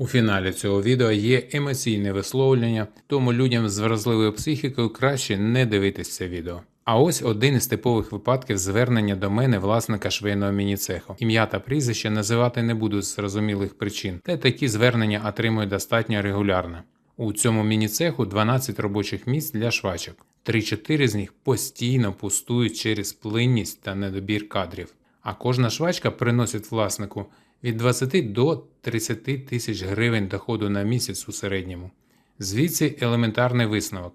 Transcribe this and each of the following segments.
У фіналі цього відео є емоційне висловлення, тому людям з вразливою психікою краще не дивитися це відео. А ось один із типових випадків звернення до мене власника швейного міні-цеху. Ім'я та прізвище називати не буду з зрозумілих причин, та такі звернення отримую достатньо регулярно. У цьому міні-цеху 12 робочих місць для швачок. 3-4 з них постійно пустують через плинність та недобір кадрів. А кожна швачка приносить власнику від 20 до 30 тисяч гривень доходу на місяць у середньому. Звідси елементарний висновок.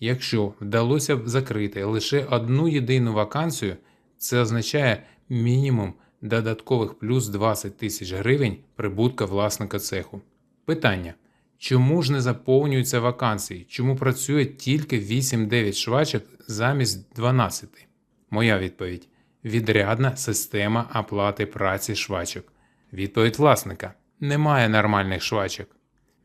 Якщо вдалося б закрити лише одну єдину вакансію, це означає мінімум додаткових плюс 20 тисяч гривень прибутка власника цеху. Питання. Чому ж не заповнюються вакансії? Чому працює тільки 8-9 швачок замість 12? Моя відповідь: відрядна система оплати праці швачок. Відповідь власника: немає нормальних швачок.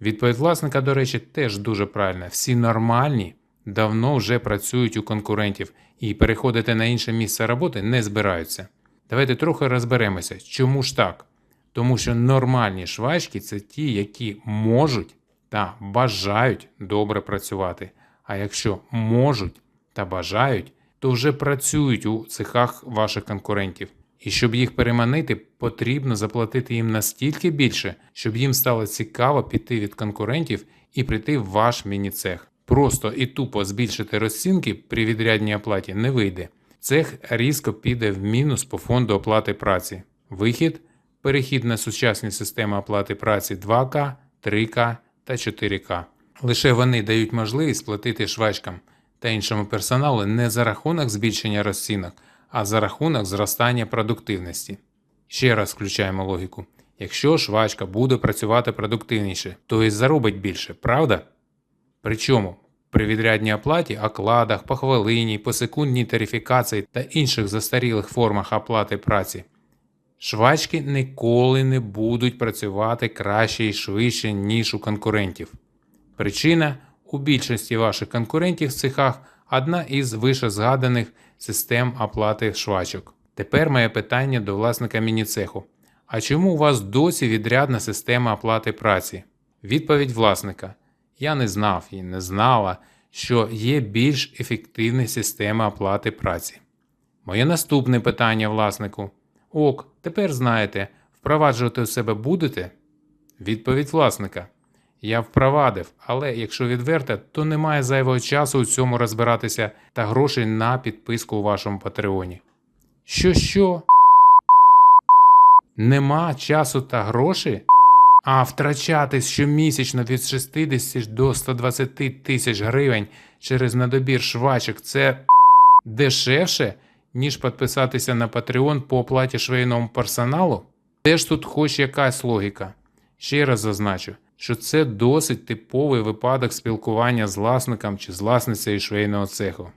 Відповідь власника, до речі, теж дуже правильна. Всі нормальні давно вже працюють у конкурентів і переходити на інше місце роботи не збираються. Давайте трохи розберемося, чому ж так? Тому що нормальні швачки це ті, які можуть та бажають добре працювати. А якщо можуть та бажають, то вже працюють у цехах ваших конкурентів. І щоб їх переманити, потрібно заплатити їм настільки більше, щоб їм стало цікаво піти від конкурентів і прийти в ваш міні-цех. Просто і тупо збільшити розцінки при відрядній оплаті не вийде. Цех різко піде в мінус по фонду оплати праці. Вихід перехід на сучасні системи оплати праці 2К, 3К та 4К. Лише вони дають можливість платити швачкам та іншому персоналу не за рахунок збільшення розцінок, а за рахунок зростання продуктивності. Ще раз включаємо логіку. Якщо швачка буде працювати продуктивніше, то і заробить більше, правда? Причому при відрядній оплаті, окладах, похвилині, посекундній тарифікації та інших застарілих формах оплати праці Швачки ніколи не будуть працювати краще і швидше, ніж у конкурентів. Причина у більшості ваших конкурентів в цехах одна із вишезгаданих систем оплати швачок. Тепер моє питання до власника міні-цеху. А чому у вас досі відрядна система оплати праці? Відповідь власника: Я не знав і не знала, що є більш ефективна система оплати праці. Моє наступне питання власнику. Ок, тепер знаєте, впроваджувати у себе будете? Відповідь власника. Я впровадив, але якщо відверто, то немає зайвого часу у цьому розбиратися та грошей на підписку у вашому патреоні. Що, що? Нема часу та грошей? А втрачати щомісячно від 60 до 120 тисяч гривень через надобір швачок це дешевше, ніж підписатися на Patreon по оплаті швейному персоналу? Теж тут хоч якась логіка. Ще раз зазначу, що це досить типовий випадок спілкування з власником чи з власницею швейного цеху.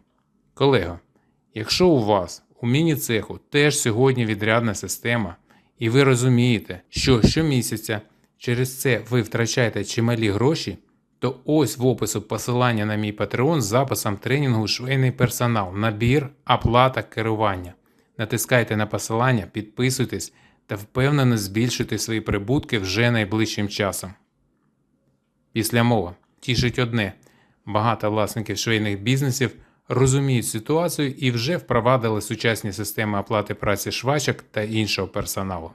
Колего, якщо у вас у міні-цеху теж сьогодні відрядна система, і ви розумієте, що щомісяця через це ви втрачаєте чималі гроші, то ось в опису посилання на мій Patreon з записом тренінгу швейний персонал, набір, оплата, керування. Натискайте на посилання, підписуйтесь та впевнено збільшуйте свої прибутки вже найближчим часом. Після мова тішить одне: багато власників швейних бізнесів розуміють ситуацію і вже впровадили сучасні системи оплати праці швачок та іншого персоналу.